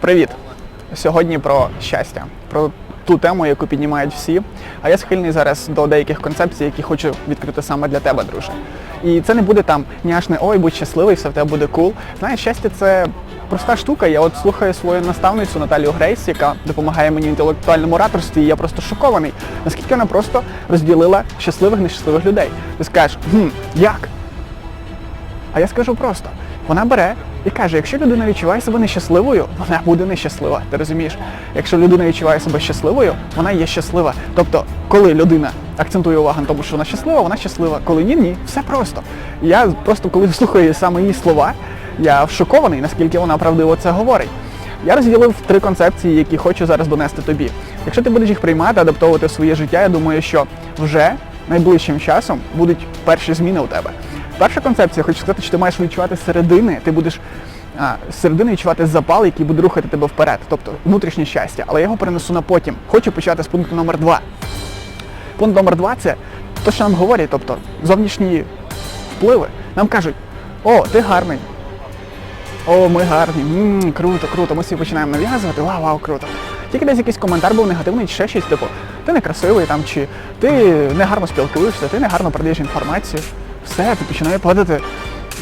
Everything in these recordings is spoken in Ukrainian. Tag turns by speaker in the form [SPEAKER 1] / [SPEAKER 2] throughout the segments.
[SPEAKER 1] Привіт! Сьогодні про щастя, про ту тему, яку піднімають всі. А я схильний зараз до деяких концепцій, які хочу відкрити саме для тебе, друже. І це не буде там няшне ой, будь щасливий, все в тебе буде кул. Знаєш, щастя це проста штука. Я от слухаю свою наставницю Наталію Грейс, яка допомагає мені в інтелектуальному ораторстві, і я просто шокований, наскільки вона просто розділила щасливих нещасливих людей. Ти скажеш, хм, як? А я скажу просто: вона бере і каже, якщо людина відчуває себе нещасливою, вона буде нещаслива. Ти розумієш? Якщо людина відчуває себе щасливою, вона є щаслива. Тобто, коли людина акцентує увагу на тому, що вона щаслива, вона щаслива. Коли ні, ні, все просто. Я просто коли слухаю саме її слова, я шокований, наскільки вона правдиво це говорить. Я розділив три концепції, які хочу зараз донести тобі. Якщо ти будеш їх приймати, адаптовувати в своє життя, я думаю, що вже найближчим часом будуть перші зміни у тебе. Перша концепція, хочу сказати, що ти маєш відчувати середини, ти будеш а, середини відчувати запал, який буде рухати тебе вперед, тобто внутрішнє щастя. Але я його перенесу на потім. Хочу почати з пункту номер два. Пункт номер два це те, що нам говорять, тобто зовнішні впливи. Нам кажуть, о, ти гарний. О, ми гарні, М, круто, круто. Ми всі починаємо нав'язувати, вау, вау, круто. Тільки десь якийсь коментар був негативний, чи ще щось, типу, ти не красивий там, чи ти не гарно спілкуєшся, ти не гарно передаєш інформацію. Все, ти починає падати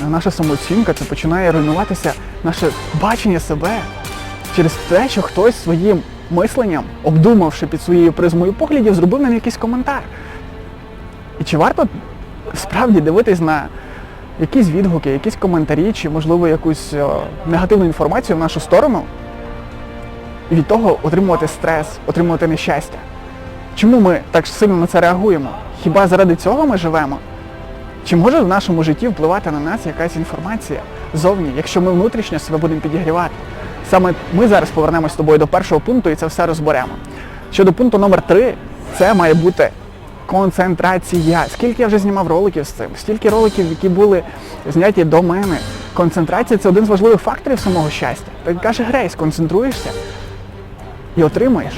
[SPEAKER 1] наша самооцінка, це починає руйнуватися наше бачення себе через те, що хтось своїм мисленням, обдумавши під своєю призмою поглядів, зробив нам якийсь коментар. І чи варто справді дивитись на якісь відгуки, якісь коментарі, чи, можливо, якусь е, негативну інформацію в нашу сторону, і від того отримувати стрес, отримувати нещастя? Чому ми так сильно на це реагуємо? Хіба заради цього ми живемо? Чи може в нашому житті впливати на нас якась інформація зовні, якщо ми внутрішньо себе будемо підігрівати? Саме ми зараз повернемось з тобою до першого пункту і це все розберемо. Щодо пункту номер три, це має бути концентрація. Скільки я вже знімав роликів з цим, стільки роликів, які були зняті до мене. Концентрація це один з важливих факторів самого щастя. Так каже Грейс, концентруєшся і отримаєш.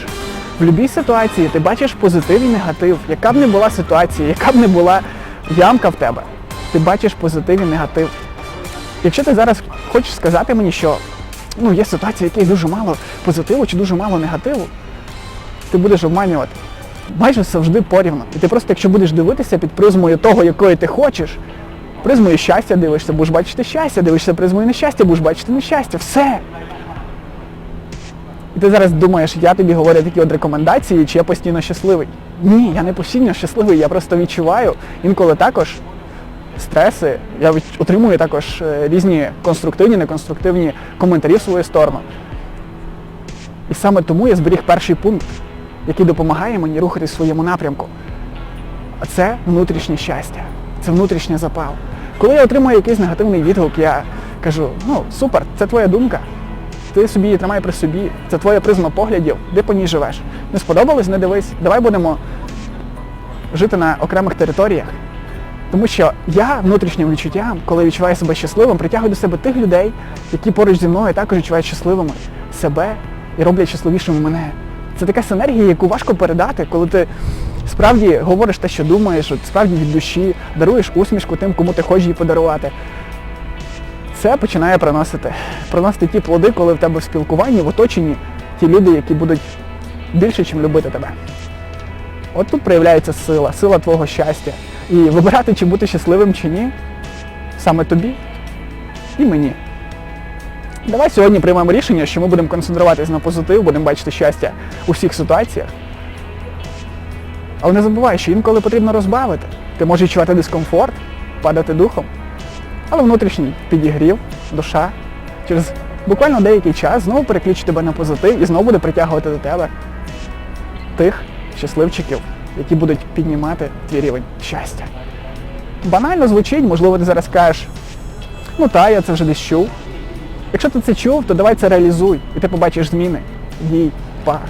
[SPEAKER 1] В будь-якій ситуації ти бачиш позитив і негатив. Яка б не була ситуація, яка б не була ямка в тебе, ти бачиш позитив і негатив. Якщо ти зараз хочеш сказати мені, що ну, є ситуації, в яких дуже мало позитиву чи дуже мало негативу, ти будеш обманювати. Майже завжди порівну. І ти просто, якщо будеш дивитися під призмою того, якої ти хочеш, призмою щастя дивишся, будеш бачити щастя, дивишся призмою нещастя, будеш бачити нещастя. Все. І ти зараз думаєш, я тобі говорю такі от рекомендації, чи я постійно щасливий. Ні, я не постійно щасливий, я просто відчуваю інколи також стреси. Я отримую також е, різні конструктивні, неконструктивні коментарі в свою сторону. І саме тому я зберіг перший пункт, який допомагає мені рухатись в своєму напрямку. А це внутрішнє щастя, це внутрішній запал. Коли я отримую якийсь негативний відгук, я кажу, ну супер, це твоя думка. Ти собі її тримай при собі, це твоя призма поглядів, де по ній живеш. Не сподобалось, не дивись. Давай будемо жити на окремих територіях. Тому що я внутрішнім відчуттям, коли відчуваю себе щасливим, притягую до себе тих людей, які поруч зі мною також відчувають щасливими себе і роблять щасливішими мене. Це така синергія, яку важко передати, коли ти справді говориш те, що думаєш, справді від душі, даруєш усмішку тим, кому ти хочеш її подарувати. Це починає приносити, приносити ті плоди, коли в тебе в спілкуванні, в оточенні ті люди, які будуть більше, ніж любити тебе. От тут проявляється сила, сила твого щастя. І вибирати, чи бути щасливим, чи ні, саме тобі і мені. Давай сьогодні приймемо рішення, що ми будемо концентруватися на позитив, будемо бачити щастя у всіх ситуаціях. Але не забувай, що інколи потрібно розбавити. Ти можеш відчувати дискомфорт, падати духом, але внутрішній підігрів, душа через буквально деякий час знову переключить тебе на позитив і знову буде притягувати до тебе тих щасливчиків, які будуть піднімати твій рівень щастя. Банально звучить, можливо, ти зараз скажеш, ну та, я це вже десь чув. Якщо ти це чув, то давай це реалізуй, і ти побачиш зміни. Дій, па.